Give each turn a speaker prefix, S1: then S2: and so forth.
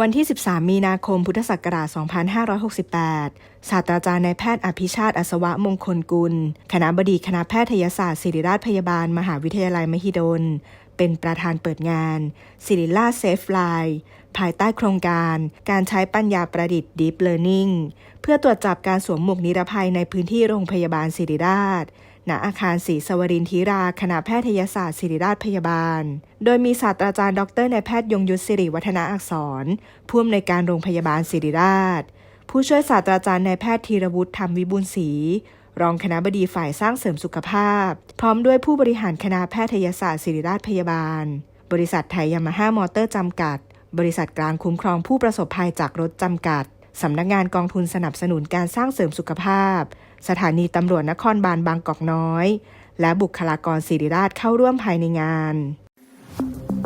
S1: วันที่ 13 มีนาคม พุทธศักราช 2568 ศาสตราจารย์นายแพทย์อภิชาติอัศวะมงคลกุล คณะบดีคณะแพทยศาสตร์ศิริราชพยาบาล มหาวิทยาลัยมหิดล เป็นประธานเปิดงานศิริราชเซฟไลน์ภายใต้โครงการการใช้ปัญญาประดิษฐ์ Deep Learning เพื่อตรวจจับการสวมหมวกนิรภัยในพื้นที่โรงพยาบาลศิริราช ณอาคารศรีสวรินทิราคณะแพทยศาสตร์ศิริราชพยาบาล โดยมีศาสตราจารย์ดรนายแพทย์ยงยุทธสิริวัฒนาอักษร ผู้อำนวยการโรงพยาบาลศิริราช ผู้ช่วยศาสตราจารย์นายแพทย์ธีรวุฒิธรรมวิบูลศรีรองคณะบดีฝ่ายสร้างเสริมสุขภาพ พร้อมด้วยผู้บริหารคณะแพทยศาสตร์ศิริราชพยาบาล บริษัทไทยยามาฮ่ามอเตอร์จำกัด บริษัทกลางคุ้มครองผู้ประสบภัยจากรถจำกัด สำนักงานกองทุนสนับสนุนการสร้างเสริมสุขภาพ สถานีตำรวจนครบาลบางกอกน้อย และบุคลากรศิริราชเข้าร่วมภายในงาน Thank you